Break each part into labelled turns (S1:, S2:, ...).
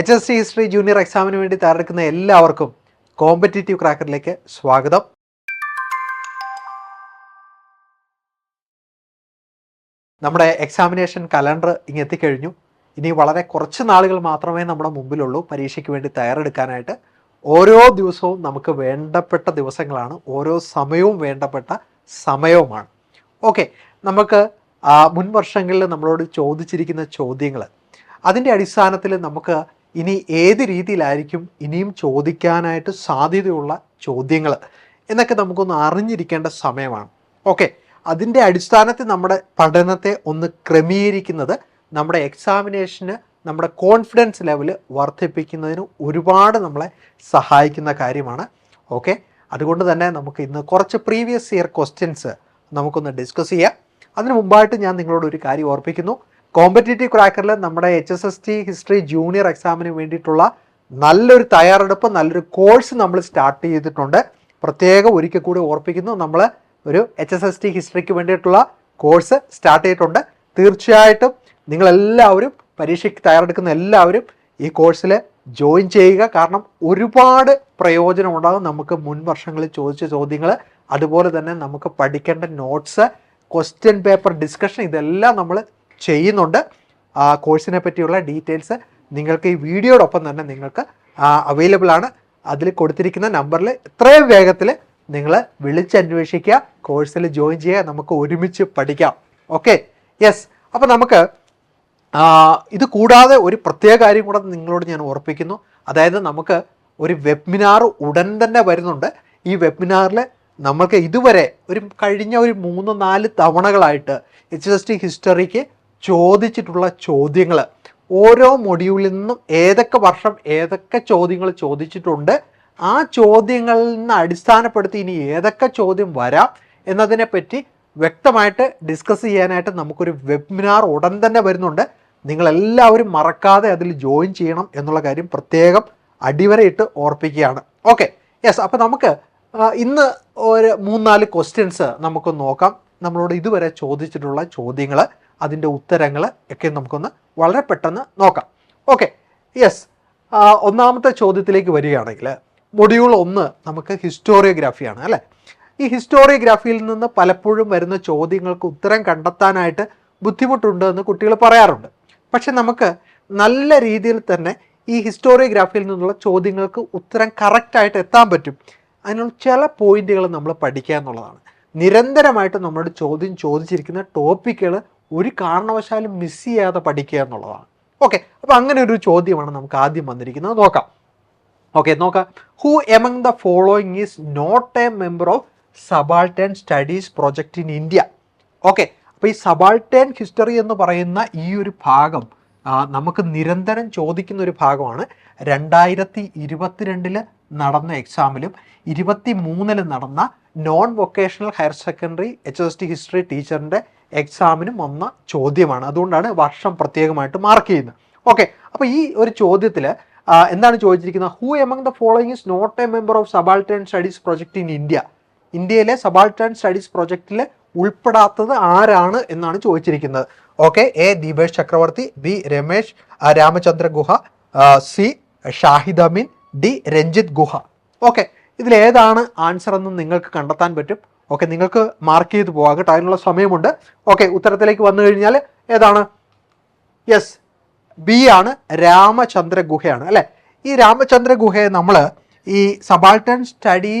S1: H S C history junior എക്സാമിന് വേണ്ടി തയ്യാറെടുക്കുന്ന എല്ലാവർക്കും കോമ്പറ്റേറ്റീവ് ക്രാക്കറിലേക്ക് സ്വാഗതം. നമ്മുടെ എക്സാമിനേഷൻ കലണ്ടർ ഇങ്ങ് എത്തിക്കഴിഞ്ഞു. ഇനി വളരെ കുറച്ച് നാളുകൾ മാത്രമേ നമ്മുടെ മുമ്പിലുള്ളൂ. പരീക്ഷയ്ക്ക് വേണ്ടി തയ്യാറെടുക്കാനായിട്ട് ഓരോ ദിവസവും നമുക്ക് വേണ്ടപ്പെട്ട ദിവസങ്ങളാണ്. ഓരോ സമയവും വേണ്ടപ്പെട്ട സമയവുമാണ്. ഓക്കെ നമുക്ക് മുൻ വർഷങ്ങളിൽ നമ്മളോട് ചോദിച്ചിരിക്കുന്ന ചോദ്യങ്ങൾ അതിന്റെ അടിസ്ഥാനത്തിൽ നമുക്ക് ഇനി ഏത് രീതിയിലായിരിക്കും ഇനിയും ചോദിക്കാനായിട്ട് സാധ്യതയുള്ള ചോദ്യങ്ങൾ എന്നൊക്കെ നമുക്കൊന്ന് അറിഞ്ഞിരിക്കേണ്ട സമയമാണ്. ഓക്കെ അതിന്റെ അടിസ്ഥാനത്തിൽ നമ്മുടെ പഠനത്തെ ഒന്ന് ക്രമീകരിക്കുന്നത് നമ്മുടെ എക്സാമിനേഷന് നമ്മുടെ കോൺഫിഡൻസ് ലെവൽ വർദ്ധിപ്പിക്കുന്നതിന് ഒരുപാട് നമ്മളെ സഹായിക്കുന്ന കാര്യമാണ്. ഓക്കെ അതുകൊണ്ട് തന്നെ നമുക്ക് ഇന്ന് കുറച്ച് പ്രീവിയസ് ഇയർ ക്വസ്റ്റ്യൻസ് നമുക്കൊന്ന് ഡിസ്കസ് ചെയ്യാം. അതിന് മുമ്പായിട്ട് ഞാൻ നിങ്ങളോട് ഒരു കാര്യം ഓർപ്പിക്കുന്നു. കോമ്പറ്റേറ്റീവ് ക്രാക്കറിൽ നമ്മുടെ H S S T history junior എക്സാമിന് വേണ്ടിയിട്ടുള്ള നല്ലൊരു തയ്യാറെടുപ്പ് നല്ലൊരു കോഴ്സ് നമ്മൾ സ്റ്റാർട്ട് ചെയ്തിട്ടുണ്ട്. പ്രത്യേകം ഒരിക്കൽ കൂടി ഓർപ്പിക്കുന്നു നമ്മൾ ഒരു എച്ച് എസ് എസ് ടി ഹിസ്റ്ററിക്ക് വേണ്ടിയിട്ടുള്ള കോഴ്സ് സ്റ്റാർട്ട് ചെയ്തിട്ടുണ്ട്. തീർച്ചയായിട്ടും നിങ്ങളെല്ലാവരും പരീക്ഷയ്ക്ക് തയ്യാറെടുക്കുന്ന എല്ലാവരും ഈ കോഴ്സിൽ ജോയിൻ ചെയ്യുക. കാരണം ഒരുപാട് പ്രയോജനം ഉണ്ടാകും നമുക്ക് മുൻ വർഷങ്ങളിൽ ചോദിച്ച ചോദ്യങ്ങൾ അതുപോലെ തന്നെ നമുക്ക് പഠിക്കേണ്ട നോട്ട്സ് ക്വസ്റ്റ്യൻ പേപ്പർ ഡിസ്കഷൻ ഇതെല്ലാം നമ്മൾ ചെയ്യുന്നുണ്ട്. ആ കോഴ്സിനെ പറ്റിയുള്ള ഡീറ്റെയിൽസ് നിങ്ങൾക്ക് ഈ വീഡിയോടൊപ്പം തന്നെ നിങ്ങൾക്ക് അവൈലബിൾ ആണ്. അതിൽ കൊടുത്തിരിക്കുന്ന നമ്പറിൽ എത്രയും വേഗത്തിൽ നിങ്ങൾ വിളിച്ചന്വേഷിക്കുക കോഴ്സിൽ ജോയിൻ ചെയ്യുക നമുക്ക് ഒരുമിച്ച് പഠിക്കാം. ഓക്കെ? യെസ് അപ്പോൾ നമുക്ക് ഇത് കൂടാതെ ഒരു പ്രത്യേക കാര്യം കൂടെ നിങ്ങളോട് ഞാൻ ഓർപ്പിക്കുന്നു. അതായത് നമുക്ക് ഒരു വെബിനാർ ഉടൻ തന്നെ വരുന്നുണ്ട്. ഈ വെബിനാറിൽ നമ്മൾക്ക് ഇതുവരെ ഒരു കഴിഞ്ഞ ഒരു മൂന്ന് നാല് തവണകളായിട്ട് എച്ച് എസ് ടി ഹിസ്റ്ററിക്ക് ചോദിച്ചിട്ടുള്ള ചോദ്യങ്ങൾ ഓരോ മൊഡ്യൂളിൽ നിന്നും ഏതൊക്കെ വർഷം ഏതൊക്കെ ചോദ്യങ്ങൾ ചോദിച്ചിട്ടുണ്ട് ആ ചോദ്യങ്ങളിൽ നിന്ന് അടിസ്ഥാനപ്പെടുത്തി ഇനി ഏതൊക്കെ ചോദ്യം വരാം എന്നതിനെപ്പറ്റി വ്യക്തമായിട്ട് ഡിസ്കസ് ചെയ്യാനായിട്ട് നമുക്കൊരു വെബിനാർ ഉടൻ തന്നെ വരുന്നുണ്ട്. നിങ്ങളെല്ലാവരും മറക്കാതെ അതിൽ ജോയിൻ ചെയ്യണം എന്നുള്ള കാര്യം പ്രത്യേകം അടിവരയിട്ട് ഓർപ്പിക്കുകയാണ്. ഓക്കെ യെസ് അപ്പോൾ നമുക്ക് ഇന്ന് ഒരു മൂന്നാൽ ക്വസ്റ്റ്യൻസ് നമുക്ക് നോക്കാം. നമ്മളോട് ഇതുവരെ ചോദിച്ചിട്ടുള്ള ചോദ്യങ്ങൾ അതിന്റെ ഉത്തരങ്ങൾ ഒക്കെ നമുക്കൊന്ന് വളരെ പെട്ടെന്ന് നോക്കാം. ഓക്കെ യെസ് ഒന്നാമത്തെ ചോദ്യത്തിലേക്ക് വരികയാണെങ്കിൽ മൊഡ്യൂൾ ഒന്ന് നമുക്ക് ഹിസ്റ്റോറിയോഗ്രാഫിയാണ് അല്ലേ? ഈ ഹിസ്റ്റോറിയോഗ്രാഫിയിൽ നിന്ന് പലപ്പോഴും വരുന്ന ചോദ്യങ്ങൾക്ക് ഉത്തരം കണ്ടെത്താനായിട്ട് ബുദ്ധിമുട്ടുണ്ട് എന്ന് കുട്ടികൾ പറയാറുണ്ട്. പക്ഷെ നമുക്ക് നല്ല രീതിയിൽ തന്നെ ഈ ഹിസ്റ്റോറിയോഗ്രാഫിയിൽ നിന്നുള്ള ചോദ്യങ്ങൾക്ക് ഉത്തരം കറക്റ്റായിട്ട് എത്താൻ പറ്റും. അതിനുള്ള ചില പോയിന്റുകൾ നമ്മൾ പഠിക്കുക എന്നുള്ളതാണ്. നിരന്തരമായിട്ട് നമ്മളോട് ചോദ്യം ചോദിച്ചിരിക്കുന്ന ടോപ്പിക്കുകൾ ഒരു കാരണവശാലും മിസ് ചെയ്യാതെ പഠിക്കുക എന്നുള്ളതാണ്. ഓക്കെ അപ്പോൾ അങ്ങനെ ഒരു ചോദ്യമാണ് നമുക്ക് ആദ്യം വന്നിരിക്കുന്നത്. നോക്കാം. ഓക്കെ നോക്കാം. Who among the following is not a member of subaltern studies project in India okay അപ്പോൾ ഈ സബാൾട്ടൻ ഹിസ്റ്ററി എന്ന് പറയുന്ന ഈ ഒരു ഭാഗം നമുക്ക് നിരന്തരം ചോദിക്കുന്ന ഒരു ഭാഗമാണ്. രണ്ടായിരത്തി ഇരുപത്തിരണ്ടിൽ നടന്ന എക്സാമിലും ഇരുപത്തി മൂന്നിൽ നടന്ന non vocational higher secondary H S T history ടീച്ചറിന്റെ എക്സാമിനും വന്ന ചോദ്യമാണ്. അതുകൊണ്ടാണ് വർഷം പ്രത്യേകമായിട്ട് മാർക്ക് ചെയ്യുന്നത്. ഓക്കെ അപ്പോൾ ഈ ഒരു ചോദ്യത്തിൽ എന്താണ് ചോദിച്ചിരിക്കുന്നത്? Who among the following is not a member of subaltern studies project in India ഇന്ത്യയിലെ സബാൾട്ടേൺ സ്റ്റഡീസ് പ്രൊജക്റ്റിൽ ഉൾപ്പെടാത്തത് ആരാണ് എന്നാണ് ചോദിച്ചിരിക്കുന്നത്. ഓക്കെ എ ദീപേഷ് ചക്രവർത്തി B Ramesh Ramachandra Guha C Shahid Amin D Ranajit Guha. Okay ഇതിലേതാണ് ആൻസർ എന്ന് നിങ്ങൾക്ക് കണ്ടെത്താൻ പറ്റും. ഓക്കെ നിങ്ങൾക്ക് മാർക്ക് ചെയ്ത് പോകാം കേട്ടോ അതിനുള്ള സമയമുണ്ട്. ഓക്കെ ഉത്തരത്തിലേക്ക് വന്നു കഴിഞ്ഞാൽ ഏതാണ്? യെസ് ബി ആണ് രാമചന്ദ്ര ഗുഹയാണ് അല്ലേ? ഈ രാമചന്ദ്ര ഗുഹയെ നമ്മൾ ഈ സബാൾട്ടൺ സ്റ്റഡി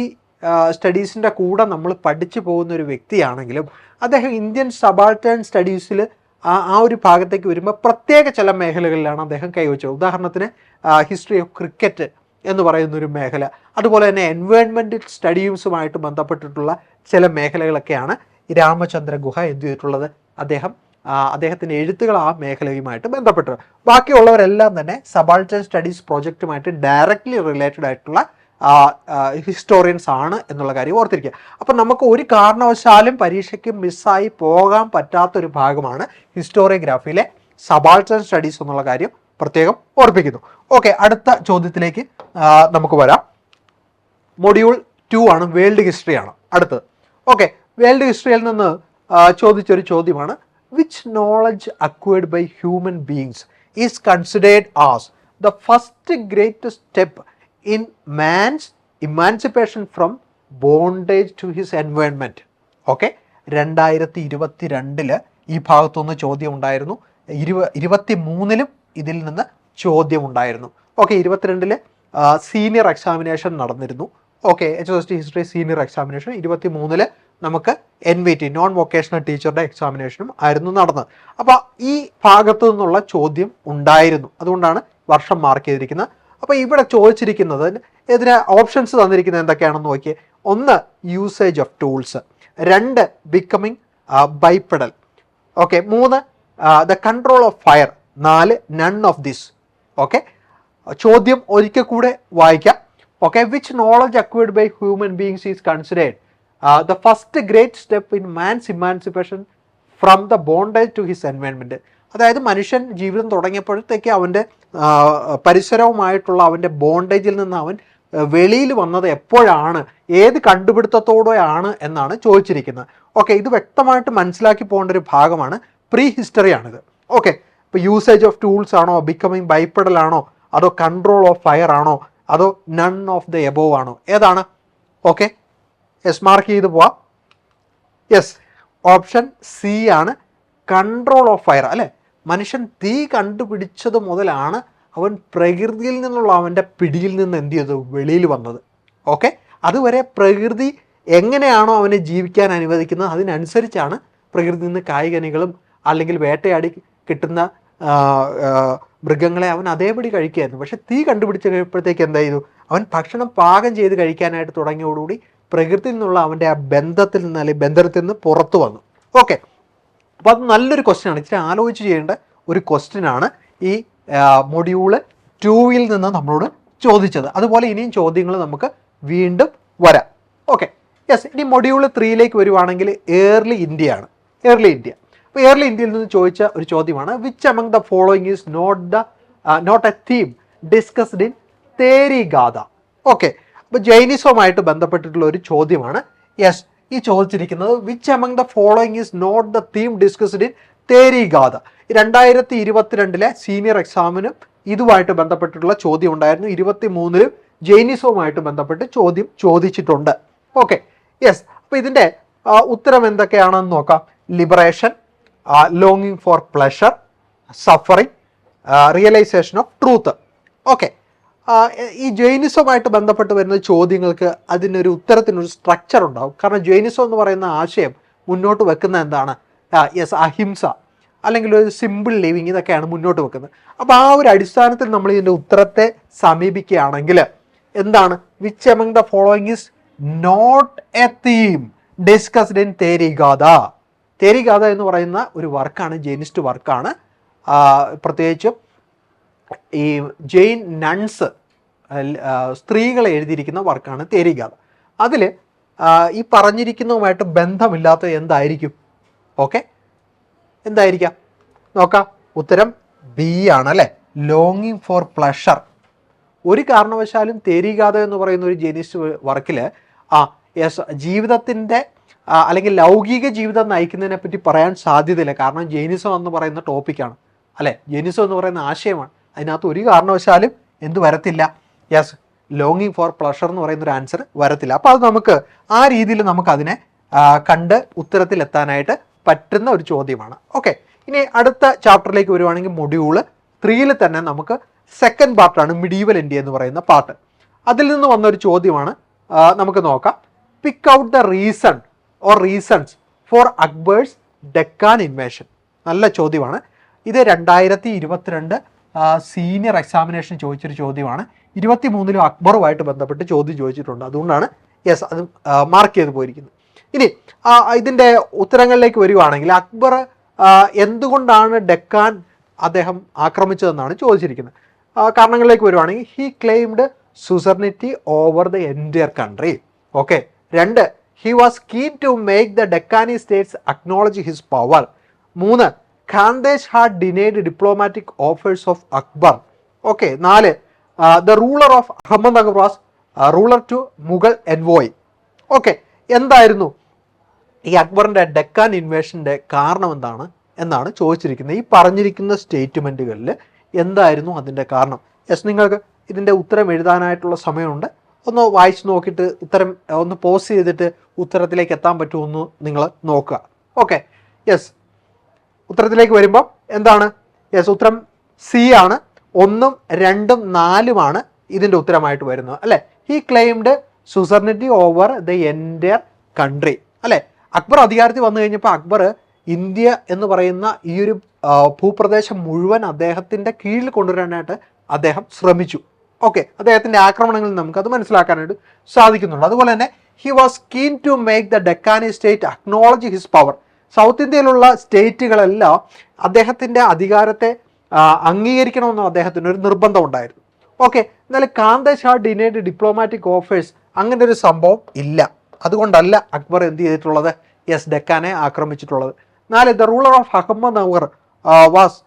S1: സ്റ്റഡീസിന്റെ കൂടെ നമ്മൾ പഠിച്ചു പോകുന്ന ഒരു വ്യക്തിയാണെങ്കിലും അദ്ദേഹം ഇന്ത്യൻ സബാൾട്ടൺ സ്റ്റഡീസിൽ ആ ഒരു ഭാഗത്തേക്ക് വരുമ്പോൾ പ്രത്യേക ചില മേഖലകളിലാണ് അദ്ദേഹം കൈവച്ചത്. ഉദാഹരണത്തിന് ഹിസ്റ്ററി ഓഫ് ക്രിക്കറ്റ് എന്ന് പറയുന്നൊരു മേഖല. അതുപോലെ തന്നെ എൻവയോൺമെന്റൽ സ്റ്റഡീസുമായിട്ട് ബന്ധപ്പെട്ടിട്ടുള്ള ചില മേഖലകളൊക്കെയാണ് രാമചന്ദ്ര ഗുഹ എന്ത് ചെയ്തിട്ടുള്ളത്? അദ്ദേഹം അദ്ദേഹത്തിന്റെ എഴുത്തുകൾ ആ മേഖലയുമായിട്ട് ബന്ധപ്പെട്ടത് ബാക്കിയുള്ളവരെല്ലാം തന്നെ സബാൾട്ടൻ സ്റ്റഡീസ് പ്രോജക്റ്റുമായിട്ട് ഡയറക്റ്റ്ലി റിലേറ്റഡ് ആയിട്ടുള്ള ഹിസ്റ്റോറിയൻസ് ആണ് എന്നുള്ള കാര്യം ഓർത്തിരിക്കുക. അപ്പം നമുക്ക് ഒരു കാരണവശാലും പരീക്ഷയ്ക്ക് മിസ്സായി പോകാൻ പറ്റാത്തൊരു ഭാഗമാണ് ഹിസ്റ്റോറിയോഗ്രാഫിയിലെ സബാൾട്ടൻ സ്റ്റഡീസ് എന്നുള്ള കാര്യം പ്രത്യേകം ഓർപ്പിക്കുന്നു. ഓക്കെ അടുത്ത ചോദ്യത്തിലേക്ക് നമുക്ക് വരാം. മൊഡ്യൂൾ ടു ആണ് വേൾഡ് ഹിസ്റ്ററി ആണ്. അടുത്തത്. ഓക്കെ വേൾഡ് ഹിസ്റ്ററിയിൽ നിന്ന് ചോദിച്ചൊരു ചോദ്യമാണ്. Which knowledge acquired by human beings is considered as the first great step in man's emancipation from bondage to his environment okay രണ്ടായിരത്തി ഇരുപത്തി രണ്ടിൽ ഈ ഭാഗത്തുനിന്ന് ചോദ്യം ഉണ്ടായിരുന്നു ഇരുപ ഇരുപത്തി മൂന്നിലും ഇതിൽ നിന്ന് ചോദ്യം ഉണ്ടായിരുന്നു ഓക്കെ ഇരുപത്തിരണ്ടിൽ സീനിയർ എക്സാമിനേഷൻ നടന്നിരുന്നു. Okay H S T history senior examination ഇരുപത്തി മൂന്നിൽ നമുക്ക് N V T non vocational ടീച്ചറുടെ എക്സാമിനേഷനും ആയിരുന്നു നടന്നത്. അപ്പോൾ ഈ ഭാഗത്തു നിന്നുള്ള ചോദ്യം ഉണ്ടായിരുന്നു. അതുകൊണ്ടാണ് വർഷം മാർക്ക് ചെയ്തിരിക്കുന്നത് അപ്പോൾ ഇവിടെ ചോദിച്ചിരിക്കുന്നത് ഇതിന് ഓപ്ഷൻസ് തന്നിരിക്കുന്നത് എന്തൊക്കെയാണെന്ന് നോക്കിയേ. ഒന്ന് യൂസേജ് ഓഫ് ടൂൾസ് രണ്ട് ബിക്കമിങ് ബൈപ്പെഡൽ ഓക്കെ മൂന്ന് ദ കൺട്രോൾ ഓഫ് ഫയർ നാല് നൺ ഓഫ് ദിസ് ഓക്കെ ചോദ്യം ഒരിക്കൽ കൂടെ വായിക്കാം. Okay which knowledge acquired by human beings is considered the first great step in man's emancipation from the bondage to his environment അതായത് മനുഷ്യൻ ജീവിതം തുടങ്ങിയപ്പോഴത്തേക്ക് അവന്റെ പരിസരവുമായിട്ടുള്ള അവന്റെ ബോണ്ടേജിൽ നിന്ന് അവൻ വെളിയിൽ വന്നത് എപ്പോഴാണ്? ഏത് കണ്ടുപിടുത്തത്തോടെയാണ് എന്നാണ് ചോദിച്ചിരിക്കുന്നത്. ഓക്കെ ഇത് വ്യക്തമായിട്ട് മനസ്സിലാക്കി പോകേണ്ട ഒരു ഭാഗമാണ്. പ്രീ ഹിസ്റ്ററിയാണിത് ഓക്കെ ഇപ്പോൾ യൂസേജ് ഓഫ് ടൂൾസ് ആണോ? ബിക്കമിങ് ബൈപ്പഡൽ ആണോ? അതോ കൺട്രോൾ ഓഫ് ഫയർ ആണോ? അതോ നൺ ഓഫ് ദ എബോവ് ആണോ? ഏതാണ്? ഓക്കെ യെസ് മാർക്ക് ചെയ്ത് പോവാം. യെസ് ഓപ്ഷൻ സി ആണ് കൺട്രോൾ ഓഫ് ഫയർ അല്ലേ? മനുഷ്യൻ തീ കണ്ടുപിടിച്ചത് മുതലാണ് അവൻ പ്രകൃതിയിൽ നിന്നുള്ള അവന്റെ പിടിയിൽ നിന്ന് എന്ത് ചെയ്തു വെളിയിൽ വന്നത്. ഓക്കെ അതുവരെ പ്രകൃതി എങ്ങനെയാണോ അവനെ ജീവിക്കാൻ അനുവദിക്കുന്നത്? അതിനനുസരിച്ചാണ് പ്രകൃതിയിൽ നിന്ന് കായികനികളും അല്ലെങ്കിൽ വേട്ടയാടി കിട്ടുന്ന മൃഗങ്ങളെ അവൻ അതേപടി കഴിക്കുകയായിരുന്നു പക്ഷെ തീ കണ്ടുപിടിച്ച് കഴിയുമ്പോഴത്തേക്ക് എന്താ ചെയ്തു? അവൻ ഭക്ഷണം പാകം ചെയ്ത് കഴിക്കാനായിട്ട് തുടങ്ങിയോടുകൂടി പ്രകൃതിയിൽ നിന്നുള്ള അവന്റെ ആ ബന്ധത്തിൽ നിന്ന് അല്ലെങ്കിൽ ബന്ധത്തിൽ നിന്ന് പുറത്തു വന്നു. ഓക്കെ. അപ്പോൾ അത് നല്ലൊരു ക്വസ്റ്റ്യൻ ആണ്. ഇച്ചിരി ആലോചിച്ച് ചെയ്യേണ്ട ഒരു ക്വസ്റ്റ്യൻ ആണ് ഈ മൊഡ്യൂൾ ടൂവിൽ നിന്ന് നമ്മളോട് ചോദിച്ചത്. അതുപോലെ ഇനിയും ചോദ്യങ്ങൾ നമുക്ക് വീണ്ടും വരാം. ഓക്കെ. യെസ് ഇനി മൊഡ്യൂൾ ത്രീയിലേക്ക് വരുവാണെങ്കിൽ ഏർലി ഇന്ത്യയാണ് ഏർലി ഇന്ത്യ അപ്പോൾ എയർലി ഇന്ത്യയിൽ നിന്ന് ചോദിച്ച ഒരു ചോദ്യമാണ് which among the following is not the not a theme discussed in Theri Gatha okay അപ്പോൾ ജൈനിസവുമായിട്ട് ബന്ധപ്പെട്ടിട്ടുള്ള ഒരു ചോദ്യമാണ്. യെസ് ഈ ചോദിച്ചിരിക്കുന്നത് which among the following is not the theme discussed in Theri Gatha രണ്ടായിരത്തി ഇരുപത്തിരണ്ടിലെ സീനിയർ എക്സാമിനും ഇതുമായിട്ട് ബന്ധപ്പെട്ടിട്ടുള്ള ചോദ്യം ഉണ്ടായിരുന്നു. ഇരുപത്തി മൂന്നിലും ജൈനിസവുമായിട്ട് ബന്ധപ്പെട്ട് ചോദ്യം ചോദിച്ചിട്ടുണ്ട്. ഓക്കെ യെസ് അപ്പോൾ ഇതിന്റെ ഉത്തരം എന്തൊക്കെയാണെന്ന് നോക്കാം. Liberation ലോങ്ങിങ് for pleasure suffering realisation of truth okay ഈ ജൈനിസവുമായിട്ട് ബന്ധപ്പെട്ട് വരുന്ന ചോദ്യങ്ങൾക്ക് അതിനൊരു ഉത്തരത്തിനൊരു സ്ട്രക്ചർ ഉണ്ടാവും. കാരണം ജൈനിസം എന്ന് പറയുന്ന ആശയം മുന്നോട്ട് വെക്കുന്ന എന്താണ്? യെസ് അഹിംസ. അല്ലെങ്കിൽ ഒരു സിമ്പിൾ ലിവിങ് ഇതൊക്കെയാണ് മുന്നോട്ട് വെക്കുന്നത്. അപ്പോൾ ആ ഒരു അടിസ്ഥാനത്തിൽ നമ്മൾ ഇതിന്റെ ഉത്തരത്തെ സമീപിക്കുകയാണെങ്കിൽ എന്താണ്? Which among the following is not a theme discussed in Therigatha Therigatha എന്ന് പറയുന്ന ഒരു വർക്കാണ് ജെയിനിസ്റ്റ് വർക്കാണ്. പ്രത്യേകിച്ചും ഈ ജെയിൻ നൺസ് സ്ത്രീകൾ എഴുതിയിരിക്കുന്ന വർക്കാണ് തേരിഗാഥ. അതിൽ ഈ പറഞ്ഞിരിക്കുന്നതുമായിട്ട് ബന്ധമില്ലാത്ത എന്തായിരിക്കും? ഓക്കെ? എന്തായിരിക്കാം? നോക്കാം. ഉത്തരം ബി ആണ് അല്ലേ? ലോങ്ങിങ് ഫോർ പ്ലഷർ ഒരു കാരണവശാലും തേരിഗാഥ എന്ന് പറയുന്ന ഒരു ജൈനിസ്റ്റ് വർക്കിൽ ആ യെസ് ജീവിതത്തിന്റെ അല്ലെങ്കിൽ ലൗകിക ജീവിതം നയിക്കുന്നതിനെ പറ്റി പറയാൻ സാധ്യതയില്ല. കാരണം ജെയിനിസം എന്ന് പറയുന്ന ടോപ്പിക്കാണ് അല്ലെ? ജെനിസം എന്ന് പറയുന്ന ആശയമാണ്. അതിനകത്ത് ഒരു കാരണവശാലും എന്ത് വരത്തില്ല. യെസ് ലോങ്ങിങ് ഫോർ പ്ലഷർ എന്ന് പറയുന്ന ഒരു ആൻസർ വരത്തില്ല. അപ്പോൾ അത് നമുക്ക് ആ രീതിയിൽ നമുക്ക് അതിനെ കണ്ട് ഉത്തരത്തിലെത്താനായിട്ട് പറ്റുന്ന ഒരു ചോദ്യമാണ്. ഓക്കെ ഇനി അടുത്ത ചാപ്റ്ററിലേക്ക് വരുവാണെങ്കിൽ മൊഡ്യൂൾ ത്രീയിൽ തന്നെ നമുക്ക് സെക്കൻഡ് പാർട്ടാണ് മിഡീവൽ ഇന്ത്യ എന്ന് പറയുന്ന പാർട്ട് അതിൽ നിന്ന് വന്ന ഒരു ചോദ്യമാണ് നമുക്ക് നോക്കാം. Pick out the reason or reasons for Akbar's Deccan invasion നല്ല ചോദ്യമാണ്. ഇത് രണ്ടായിരത്തി ഇരുപത്തിരണ്ട് സീനിയർ എക്സാമിനേഷൻ ചോദിച്ചൊരു ചോദ്യമാണ്. ഇരുപത്തി മൂന്നിലും അക്ബറുമായിട്ട് ബന്ധപ്പെട്ട് ചോദ്യം ചോദിച്ചിട്ടുണ്ട്. അതുകൊണ്ടാണ് യെസ് അത് മാർക്ക് ചെയ്ത് പോയിരിക്കുന്നത്. ഇനി ഇതിന്റെ ഉത്തരങ്ങളിലേക്ക് വരികയാണെങ്കിൽ അക്ബർ എന്തുകൊണ്ടാണ് ഡെക്കാൻ അദ്ദേഹം ആക്രമിച്ചതെന്നാണ് ചോദിച്ചിരിക്കുന്നത്. കാരണങ്ങളിലേക്ക് വരുവാണെങ്കിൽ he claimed suzerainty over the entire country okay രണ്ട് he was keen to make the Deccani states acknowledge his power മൂന്ന് Khandesh had denied diplomatic offers of Akbar okay നാല് the ruler of Ahmednagar was ruler to Mughal envoy okay എന്തായിരുന്നു? ഈ അക്ബറിന്റെ ഡെക്കാൻ ഇൻവേഷന്റെ കാരണം എന്താണ് എന്നാണ് ചോദിച്ചിരിക്കുന്നത്. ഈ പറഞ്ഞിരിക്കുന്ന സ്റ്റേറ്റ്മെന്റുകളിൽ എന്തായിരുന്നു അതിന്റെ കാരണം? യെസ് നിങ്ങൾക്ക് ഇതിന്റെ ഉത്തരം എഴുതാനായിട്ടുള്ള സമയമുണ്ട്. ഒന്ന് വായിച്ച് നോക്കിയിട്ട് ഇത്തരം ഒന്ന് പോസ് ചെയ്തിട്ട് ഉത്തരത്തിലേക്ക് എത്താൻ പറ്റുമെന്ന് നിങ്ങൾ നോക്കുക. ഓക്കെ യെസ് ഉത്തരത്തിലേക്ക് വരുമ്പോൾ എന്താണ്? യെസ് ഉത്തരം സി ആണ്. ഒന്നും രണ്ടും നാലുമാണ് ഇതിന്റെ ഉത്തരമായിട്ട് വരുന്നത്. അല്ലേ? He claimed suzerainty over the entire country അല്ലേ? അക്ബർ അധികാരത്തിൽ വന്നു കഴിഞ്ഞപ്പോൾ അക്ബർ ഇന്ത്യ എന്ന് പറയുന്ന ഈ ഒരു ഭൂപ്രദേശം മുഴുവൻ അദ്ദേഹത്തിന്റെ കീഴിൽ കൊണ്ടുവരാനായിട്ട് അദ്ദേഹം ശ്രമിച്ചു. ഓക്കെ അദ്ദേഹത്തിന്റെ ആക്രമണങ്ങളിൽ നമുക്ക് അത് മനസ്സിലാക്കാനായിട്ട് സാധിക്കുന്നുണ്ട്. അതുപോലെ തന്നെ he was keen to make the Deccani state acknowledge his power south ഇന്ത്യയിലുള്ള സ്റ്റേറ്റുകളെല്ലാം അദ്ദേഹത്തിന്റെ അധികാരത്തെ അംഗീകരിക്കണമെന്ന് അദ്ദേഹത്തിന് ഒരു നിർബന്ധം ഉണ്ടായിരുന്നു. ഓക്കെ എന്നാലും Khandesh denied diplomatic offers അങ്ങനെ ഒരു സംഭവം ഇല്ല. അതുകൊണ്ടല്ല അക്ബർ എന്ത് ചെയ്തിട്ടുള്ളത്? എസ് ഡെക്കാനെ ആക്രമിച്ചിട്ടുള്ളത്. നാല് the ruler of Ahmednagar was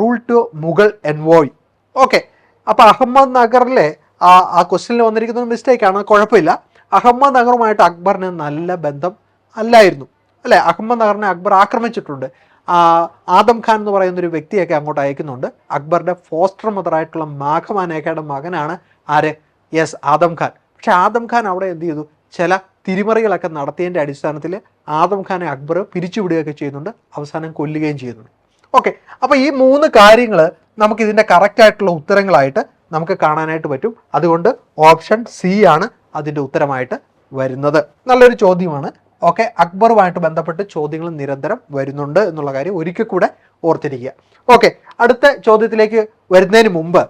S1: rule to Mughal envoy okay അപ്പോൾ അഹമ്മദ് നഗറിലെ ആ ആ ക്വസ്റ്റ്യനിൽ വന്നിരിക്കുന്ന ആണ്. കുഴപ്പമില്ല. അഹമ്മദ് നഗറുമായിട്ട് അക്ബറിന് നല്ല ബന്ധം അല്ലായിരുന്നു. അല്ലേ? അഹമ്മദ് നഗറിനെ അക്ബർ ആക്രമിച്ചിട്ടുണ്ട്. ആ, ആദം ഖാൻ എന്ന് പറയുന്ന ഒരു വ്യക്തിയൊക്കെ അങ്ങോട്ട് അയക്കുന്നുണ്ട്. അക്ബറിന്റെ ഫോസ്റ്റർ മദറായിട്ടുള്ള മാഘമാനേക്കയുടെ മകനാണ് ആര്? യെസ് ആദം ഖാൻ. പക്ഷേ ആദം ഖാൻ അവിടെ എന്ത് ചെയ്തു? ചില തിരിമറികളൊക്കെ നടത്തിയതിന്റെ അടിസ്ഥാനത്തിൽ ആദം ഖാനെ അക്ബർ പിരിച്ചുവിടുകയൊക്കെ ചെയ്യുന്നുണ്ട്. അവസാനം കൊല്ലുകയും ചെയ്യുന്നുണ്ട്. ഓക്കെ അപ്പോൾ ഈ മൂന്ന് കാര്യങ്ങൾ നമുക്ക് ഇതിന്റെ കറക്റ്റ് ആയിട്ടുള്ള ഉത്തരങ്ങളായിട്ട് നമുക്ക് കാണാനായിട്ട് പറ്റും. അതുകൊണ്ട് ഓപ്ഷൻ സി ആണ് അതിന്റെ ഉത്തരമായിട്ട് വരുന്നത്. നല്ലൊരു ചോദ്യമാണ്. ഓക്കെ അക്ബറുമായിട്ട് ബന്ധപ്പെട്ട് ചോദ്യങ്ങൾ നിരന്തരം വരുന്നുണ്ട് എന്നുള്ള കാര്യം ഒരിക്കൽ കൂടെ ഓർത്തിരിക്കുക. ഓക്കെ അടുത്ത ചോദ്യത്തിലേക്ക് വരുന്നതിന് മുമ്പ്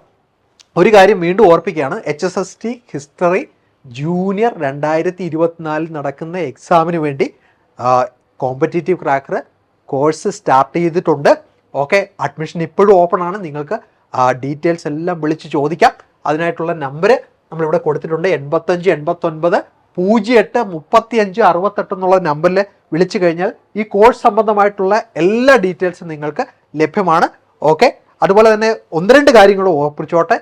S1: ഒരു കാര്യം വീണ്ടും ഓർപ്പിക്കുകയാണ്. H S S T history junior രണ്ടായിരത്തി ഇരുപത്തിനാലിൽ നടക്കുന്ന എക്സാമിന് വേണ്ടി കോമ്പറ്റേറ്റീവ് ക്രാക്കർ കോഴ്സ് സ്റ്റാർട്ട് ചെയ്തിട്ടുണ്ട്. ഓക്കെ അഡ്മിഷൻ ഇപ്പോഴും ഓപ്പൺ ആണ്. നിങ്ങൾക്ക് ഡീറ്റെയിൽസ് എല്ലാം വിളിച്ച് ചോദിക്കാം. അതിനായിട്ടുള്ള നമ്പർ നമ്മളിവിടെ കൊടുത്തിട്ടുണ്ട്. എൺപത്തഞ്ച് എൺപത്തൊൻപത് പൂജ്യം എട്ട് മുപ്പത്തി അഞ്ച് അറുപത്തെട്ട് എന്നുള്ള നമ്പറിൽ വിളിച്ചു കഴിഞ്ഞാൽ ഈ കോഴ്സ് സംബന്ധമായിട്ടുള്ള എല്ലാ ഡീറ്റെയിൽസും നിങ്ങൾക്ക് ലഭ്യമാണ്. ഓക്കെ അതുപോലെ തന്നെ ഒന്ന് രണ്ട് കാര്യങ്ങൾ ഓർപ്പിച്ചോട്ടെ.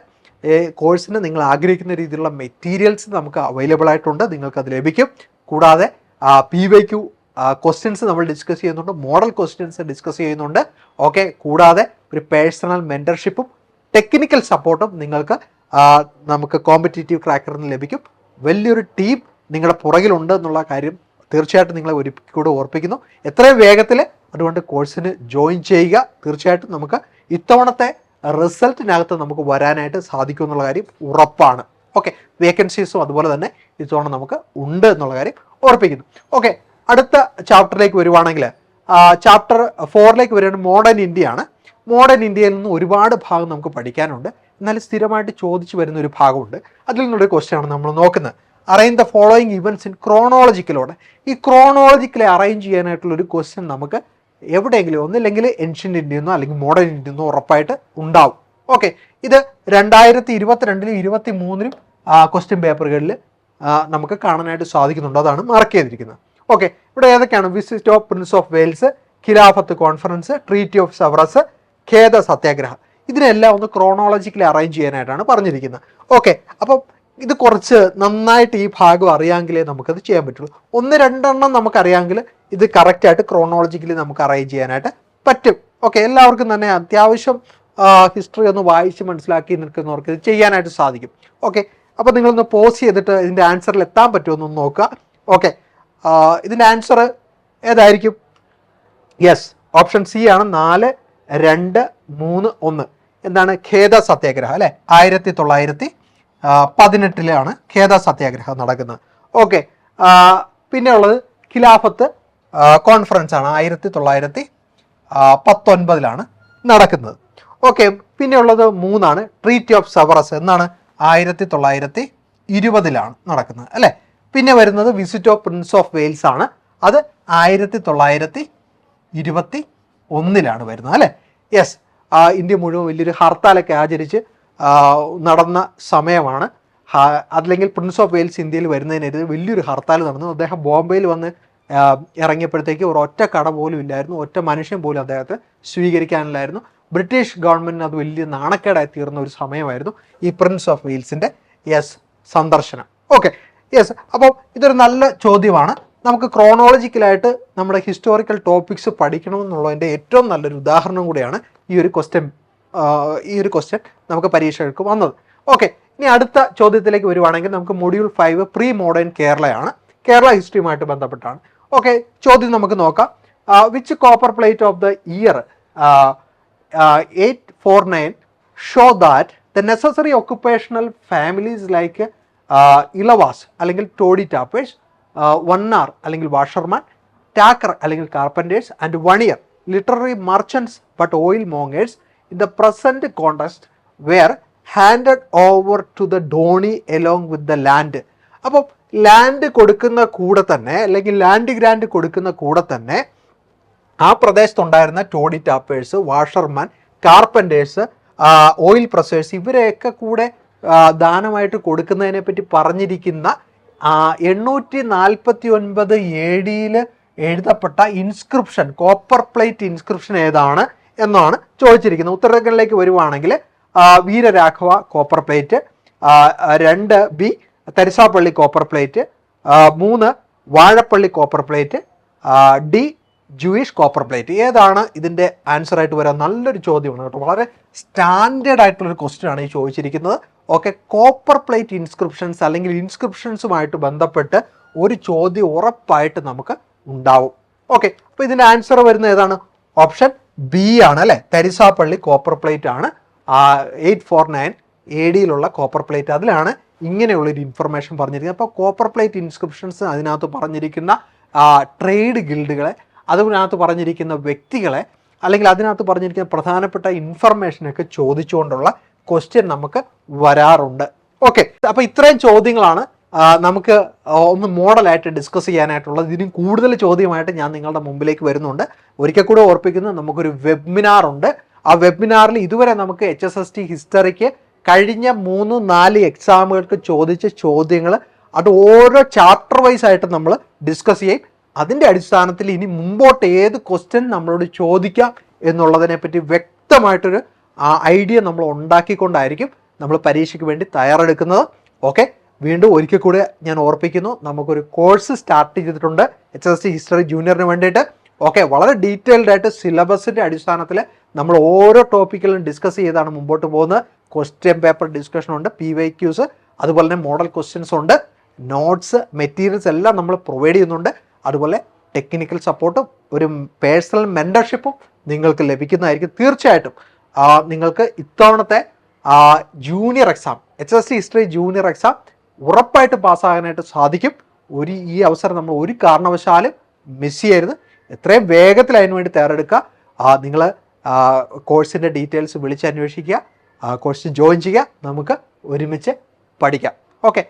S1: കോഴ്സിന് നിങ്ങൾ ആഗ്രഹിക്കുന്ന രീതിയിലുള്ള മെറ്റീരിയൽസ് നമുക്ക് അവൈലബിൾ ആയിട്ടുണ്ട്. നിങ്ങൾക്ക് അത് ലഭിക്കും. കൂടാതെ പി വൈ ക്യു ക്വസ്റ്റ്യൻസ് നമ്മൾ ഡിസ്കസ് ചെയ്യുന്നുണ്ട്. മോഡൽ ക്വസ്റ്റ്യൻസ് ഡിസ്കസ് ചെയ്യുന്നുണ്ട്. ഓക്കെ കൂടാതെ ഒരു പേഴ്സണൽ മെന്റർഷിപ്പും ടെക്നിക്കൽ സപ്പോർട്ടും നിങ്ങൾക്ക് നമുക്ക് കോമ്പറ്റേറ്റീവ് ക്രാക്കറിൽ നിന്ന് ലഭിക്കും. വലിയൊരു ടീം നിങ്ങളുടെ പുറകിലുണ്ട് എന്നുള്ള കാര്യം തീർച്ചയായിട്ടും നിങ്ങളെ ഒരിക്കൽ കൂടെ ഓർപ്പിക്കുന്നു. എത്രയും വേഗത്തിൽ അതുകൊണ്ട് കോഴ്സിന് ജോയിൻ ചെയ്യുക. തീർച്ചയായിട്ടും നമുക്ക് ഇത്തവണത്തെ റിസൾട്ടിനകത്ത് നമുക്ക് വരാനായിട്ട് സാധിക്കും എന്നുള്ള കാര്യം ഉറപ്പാണ്. ഓക്കെ വേക്കൻസീസും അതുപോലെ തന്നെ ഇത്തവണ നമുക്ക് ഉണ്ട് എന്നുള്ള കാര്യം ഓർപ്പിക്കുന്നു. ഓക്കെ അടുത്ത ചാപ്റ്ററിലേക്ക് വരുവാണെങ്കിൽ ചാപ്റ്റർ ഫോറിലേക്ക് വരുന്നത് മോഡേൺ ഇന്ത്യയാണ്. മോഡേൺ ഇന്ത്യയിൽ നിന്ന് ഒരുപാട് ഭാഗം നമുക്ക് പഠിക്കാനുണ്ട്. എന്നാൽ സ്ഥിരമായിട്ട് ചോദിച്ചു വരുന്ന ഒരു ഭാഗമുണ്ട്. അതിൽ നിന്നൊരു ക്വസ്റ്റ്യൻ ആണ് നമ്മൾ നോക്കുന്നത്. Arrange the following events in ക്രോണോളജിക്കലോടെ ഈ ക്രോണോളജിക്കലെ അറേഞ്ച് ചെയ്യാനായിട്ടുള്ള ഒരു ക്വസ്റ്റ്യൻ നമുക്ക് എവിടെയെങ്കിലും ഒന്നില്ലെങ്കിൽ ഏൻഷ്യന്റ് ഇന്ത്യയിൽ നിന്നോ അല്ലെങ്കിൽ മോഡേൺ ഇന്ത്യയിൽ നിന്നോ ഉറപ്പായിട്ട് ഉണ്ടാവും. ഓക്കെ ഇത് രണ്ടായിരത്തി ഇരുപത്തിരണ്ടിലും ഇരുപത്തി മൂന്നിലും ക്വസ്റ്റ്യൻ പേപ്പറുകളിൽ നമുക്ക് കാണാനായിട്ട് സാധിക്കുന്നുണ്ട്. അതാണ് മാർക്ക് ചെയ്തിരിക്കുന്നത്. ഓക്കെ ഇവിടെ ഏതൊക്കെയാണ്? Visit of prince of Wales Khilafat conference treaty of Sevres Kheda satyagraha ഇതിനെല്ലാം ഒന്ന് ക്രോണോളജിക്കലി അറേഞ്ച് ചെയ്യാനായിട്ടാണ് പറഞ്ഞിരിക്കുന്നത്. ഓക്കെ അപ്പം ഇത് കുറച്ച് നന്നായിട്ട് ഈ ഭാഗം അറിയാമെങ്കിലേ നമുക്കത് ചെയ്യാൻ പറ്റുള്ളൂ. ഒന്ന് രണ്ടെണ്ണം നമുക്കറിയാമെങ്കിൽ ഇത് കറക്റ്റായിട്ട് ക്രോണോളജിക്കലി നമുക്ക് അറേഞ്ച് ചെയ്യാനായിട്ട് പറ്റും. ഓക്കെ എല്ലാവർക്കും തന്നെ അത്യാവശ്യം ഹിസ്റ്ററി ഒന്ന് വായിച്ച് മനസ്സിലാക്കി നിൽക്കുന്നവർക്ക് ഇത് ചെയ്യാനായിട്ട് സാധിക്കും. ഓക്കെ അപ്പോൾ നിങ്ങളൊന്ന് പോസ് ചെയ്തിട്ട് ഇതിന്റെ ആൻസറിൽ എത്താൻ പറ്റുമെന്നൊന്ന് നോക്കുക. ഓക്കെ ഇതിന്റെ ആൻസർ ഏതായിരിക്കും? യെസ് ഓപ്ഷൻ സി ആണ് നാല് രണ്ട് മൂന്ന് ഒന്ന്. എന്താണ് ഖേദ സത്യാഗ്രഹം അല്ലേ? ആയിരത്തി തൊള്ളായിരത്തി പതിനെട്ടിലാണ് ഖേദ സത്യാഗ്രഹം നടക്കുന്നത്. ഓക്കെ പിന്നെ ഉള്ളത് ഖിലാഫത്ത് കോൺഫറൻസ് ആണ് ആയിരത്തി തൊള്ളായിരത്തി പത്തൊൻപതിലാണ് നടക്കുന്നത്. ഓക്കെ പിന്നെ ഉള്ളത് മൂന്നാണ് ട്രീറ്റി ഓഫ് സവറസ് എന്നാണ് ആയിരത്തി തൊള്ളായിരത്തി ഇരുപതിലാണ് നടക്കുന്നത്. അല്ലേ? പിന്നെ വരുന്നത് visit of prince of Wales ആണ്. അത് ആയിരത്തി തൊള്ളായിരത്തി ഇരുപത്തി ഒന്നിലാണ് വരുന്നത് അല്ലേ? യെസ് ഇന്ത്യ മുഴുവൻ വലിയൊരു ഹർത്താലൊക്കെ ആചരിച്ച് നടന്ന സമയമാണ്. അതല്ലെങ്കിൽ പ്രിൻസ് ഓഫ് വെയിൽസ് ഇന്ത്യയിൽ വരുന്നതിനെതിരെ വലിയൊരു ഹർത്താൽ നടന്നു. അദ്ദേഹം ബോംബെയിൽ വന്ന് ഇറങ്ങിയപ്പോഴത്തേക്ക് ഒരു ഒറ്റ കട പോലും ഇല്ലായിരുന്നു. ഒറ്റ മനുഷ്യൻ പോലും അദ്ദേഹത്തെ സ്വീകരിക്കാനില്ലായിരുന്നു. ബ്രിട്ടീഷ് ഗവൺമെന്റിന് അത് വലിയ നാണക്കേടായി തീർന്ന ഒരു സമയമായിരുന്നു ഈ പ്രിൻസ് ഓഫ് വെയിൽസിന്റെ യെസ് സന്ദർശനം. ഓക്കെ യെസ് അപ്പോൾ ഇതൊരു നല്ല ചോദ്യമാണ്. നമുക്ക് ക്രോണോളജിക്കലായിട്ട് നമ്മുടെ ഹിസ്റ്റോറിക്കൽ ടോപ്പിക്സ് പഠിക്കണമെന്നുള്ളതിന്റെ ഏറ്റവും നല്ലൊരു ഉദാഹരണം കൂടിയാണ് ഈ ഒരു ക്വസ്റ്റ്യൻ ഈ ഒരു ക്വസ്റ്റ്യൻ നമുക്ക് പരീക്ഷകൾക്ക് വന്നത്. ഓക്കെ ഇനി അടുത്ത ചോദ്യത്തിലേക്ക് വരുവാണെങ്കിൽ നമുക്ക് മൊഡ്യൂൾ ഫൈവ് പ്രീ മോഡേൺ കേരളയാണ്. കേരള ഹിസ്റ്ററിയുമായിട്ട് ബന്ധപ്പെട്ടാണ്. ഓക്കെ ചോദ്യം നമുക്ക് നോക്കാം. Which copper plate of the year eight four nine show that the necessary occupational families like Ilavas അല്ലെങ്കിൽ ടോഡി ടാപ്പേഴ്സ് വൺ ആർ അല്ലെങ്കിൽ വാഷർമാൻ ടാക്കർ അല്ലെങ്കിൽ carpenters and Vaniyar literary merchants but oil mongers in the present context were handed over to the donee along with the land അപ്പോൾ land കൊടുക്കുന്ന കൂടെ തന്നെ അല്ലെങ്കിൽ land grand കൊടുക്കുന്ന കൂടെ തന്നെ ആ പ്രദേശത്തുണ്ടായിരുന്ന toddy tappers washerman carpenters oil pressers ഇവരെയൊക്കെ കൂടെ ദാനമായിട്ട് കൊടുക്കുന്നതിനെ പറ്റി പറഞ്ഞിരിക്കുന്ന എണ്ണൂറ്റി നാൽപ്പത്തി ഒൻപത് എ ഡിയിൽ എഴുതപ്പെട്ട ഇൻസ്ക്രിപ്ഷൻ കോപ്പർ പ്ലേറ്റ് ഇൻസ്ക്രിപ്ഷൻ ഏതാണ് എന്നാണ് ചോദിച്ചിരിക്കുന്നത്. ഉത്തരങ്ങളിലേക്ക് വരുവാണെങ്കിൽ വീരരാഘവ കോപ്പർ പ്ലേറ്റ് രണ്ട് ബി തരിസാപ്പള്ളി കോപ്പർ പ്ലേറ്റ് മൂന്ന് Vazhappally copper plate D Jewish copper plate ഏതാണ് ഇതിന്റെ ആൻസർ ആയിട്ട് വരാൻ നല്ലൊരു ചോദ്യമാണ് കേട്ടോ. വളരെ സ്റ്റാൻഡേർഡ് ആയിട്ടുള്ളൊരു ക്വസ്റ്റ്യൻ ആണ് ഈ ചോദിച്ചിരിക്കുന്നത്. ഓക്കെ കോപ്പർ പ്ലേറ്റ് ഇൻസ്ക്രിപ്ഷൻസ് അല്ലെങ്കിൽ ഇൻസ്ക്രിപ്ഷൻസുമായിട്ട് ബന്ധപ്പെട്ട് ഒരു ചോദ്യം ഉറപ്പായിട്ട് നമുക്ക് ഉണ്ടാവും. ഓക്കെ അപ്പോൾ ഇതിന്റെ ആൻസർ വരുന്ന ഏതാണ്? ഓപ്ഷൻ ബി ആണ് അല്ലേ? തരിസാപ്പള്ളി കോപ്പർ പ്ലേറ്റ് ആണ്. എയ്റ്റ് ഫോർ നയൻ എ ഡിയിലുള്ള കോപ്പർ പ്ലേറ്റ് അതിലാണ് ഇങ്ങനെയുള്ളൊരു ഇൻഫർമേഷൻ പറഞ്ഞിരിക്കുന്നത്. അപ്പോൾ കോപ്പർ പ്ലേറ്റ് ഇൻസ്ക്രിപ്ഷൻസ് അതിനകത്ത് പറഞ്ഞിരിക്കുന്ന ട്രേഡ് ഗിൽഡുകളെ അതിനകത്ത് പറഞ്ഞിരിക്കുന്ന വ്യക്തികളെ അല്ലെങ്കിൽ അതിനകത്ത് പറഞ്ഞിരിക്കുന്ന പ്രധാനപ്പെട്ട ഇൻഫർമേഷനൊക്കെ ചോദിച്ചുകൊണ്ടുള്ള ക്വസ്റ്റ്യൻ നമുക്ക് വരാറുണ്ട്. ഓക്കെ അപ്പോൾ ഇത്രയും ചോദ്യങ്ങളാണ്. നമുക്ക് ഒന്ന് മോഡലായിട്ട് ഡിസ്കസ് ചെയ്യാനായിട്ടുള്ളത്. ഇതിനും കൂടുതൽ ചോദ്യമായിട്ട് ഞാൻ നിങ്ങളുടെ മുമ്പിലേക്ക് വരുന്നുണ്ട്. ഒരിക്കൽ കൂടെ ഓർപ്പിക്കുന്നു നമുക്കൊരു വെബിനാർ ഉണ്ട്. ആ വെബിനാറിൽ ഇതുവരെ നമുക്ക് എച്ച് എസ് എസ് ടി ഹിസ്റ്ററിക്ക് കഴിഞ്ഞ മൂന്ന് നാല് എക്സാമുകൾക്ക് ചോദിച്ച ചോദ്യങ്ങൾ അത് ഓരോ ചാപ്റ്റർ വൈസ് ആയിട്ട് നമ്മൾ ഡിസ്കസ് ചെയ്യും. അതിന്റെ അടിസ്ഥാനത്തിൽ ഇനി മുമ്പോട്ട് ഏത് ക്വസ്റ്റ്യൻ നമ്മളോട് ചോദിക്കാം എന്നുള്ളതിനെ പറ്റി വ്യക്തമായിട്ടൊരു ഐഡിയ നമ്മൾ ഉണ്ടാക്കിക്കൊണ്ടായിരിക്കും നമ്മൾ പരീക്ഷയ്ക്ക് വേണ്ടി തയ്യാറെടുക്കുന്നത്. ഓക്കെ? വീണ്ടും ഒരിക്കൽ കൂടെ ഞാൻ ഓർപ്പിക്കുന്നു നമുക്കൊരു കോഴ്സ് സ്റ്റാർട്ട് ചെയ്തിട്ടുണ്ട് എച്ച് എസ് ടി ഹിസ്റ്ററി ജൂനിയറിന് വേണ്ടിയിട്ട്. ഓക്കെ? വളരെ ഡീറ്റെയിൽഡ് ആയിട്ട് സിലബസിന്റെ അടിസ്ഥാനത്തിൽ നമ്മൾ ഓരോ ടോപ്പിക്കിലും ഡിസ്കസ് ചെയ്താണ് മുമ്പോട്ട് പോകുന്നത്. ക്വസ്റ്റ്യൻ പേപ്പർ ഡിസ്കഷൻ ഉണ്ട് പി വൈ ക്യൂസ് അതുപോലെ തന്നെ മോഡൽ ക്വസ്റ്റ്യൻസ് ഉണ്ട് നോട്ട്സ് മെറ്റീരിയൽസ് എല്ലാം നമ്മൾ പ്രൊവൈഡ് ചെയ്യുന്നുണ്ട്. അതുപോലെ ടെക്നിക്കൽ സപ്പോർട്ടും ഒരു പേഴ്സണൽ മെന്റർഷിപ്പും നിങ്ങൾക്ക് ലഭിക്കുന്നതായിരിക്കും തീർച്ചയായിട്ടും. നിങ്ങൾക്ക് ഇത്തവണത്തെ junior exam H S C history junior exam ഉറപ്പായിട്ട് പാസ്സാകാനായിട്ട് സാധിക്കും. ഒരു ഈ അവസരം നമ്മൾ ഒരു കാരണവശാലും മിസ് ചെയ്യരുത്. എത്രയും വേഗത്തിൽ അതിന് വേണ്ടി തയ്യാറെടുക്കുക. നിങ്ങൾ കോഴ്സിന്റെ ഡീറ്റെയിൽസ് വിളിച്ച് അന്വേഷിക്കുക. കോഴ്സ് ജോയിൻ ചെയ്യുക. നമുക്ക് ഒരുമിച്ച് പഠിക്കാം. ഓക്കെ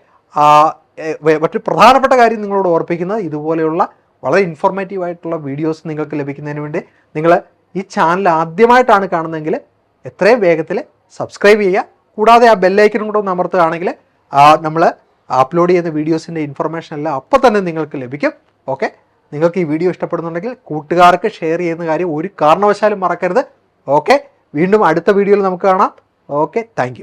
S1: മറ്റൊരു പ്രധാനപ്പെട്ട കാര്യം നിങ്ങളോട് ഓർപ്പിക്കുന്നത് ഇതുപോലെയുള്ള വളരെ ഇൻഫോർമേറ്റീവ് ആയിട്ടുള്ള വീഡിയോസ് നിങ്ങൾക്ക് ലഭിക്കുന്നതിന് വേണ്ടി. നിങ്ങൾ ഈ ചാനൽ ആദ്യമായിട്ടാണ് കാണുന്നതെങ്കിൽ എത്രയും വേഗത്തിൽ സബ്സ്ക്രൈബ് ചെയ്യുക. കൂടാതെ ആ ബെല്ലൈക്കനും കൂടെ ഒന്ന് അമർത്തുകയാണെങ്കിൽ നമ്മൾ അപ്ലോഡ് ചെയ്യുന്ന വീഡിയോസിന്റെ ഇൻഫർമേഷൻ എല്ലാം അപ്പോൾ തന്നെ നിങ്ങൾക്ക് ലഭിക്കും. ഓക്കെ നിങ്ങൾക്ക് ഈ വീഡിയോ ഇഷ്ടപ്പെടുന്നുണ്ടെങ്കിൽ കൂട്ടുകാർക്ക് ഷെയർ ചെയ്യുന്ന കാര്യം ഒരു കാരണവശാലും മറക്കരുത്. ഓക്കെ വീണ്ടും അടുത്ത വീഡിയോയിൽ നമുക്ക് കാണാം. Okay thank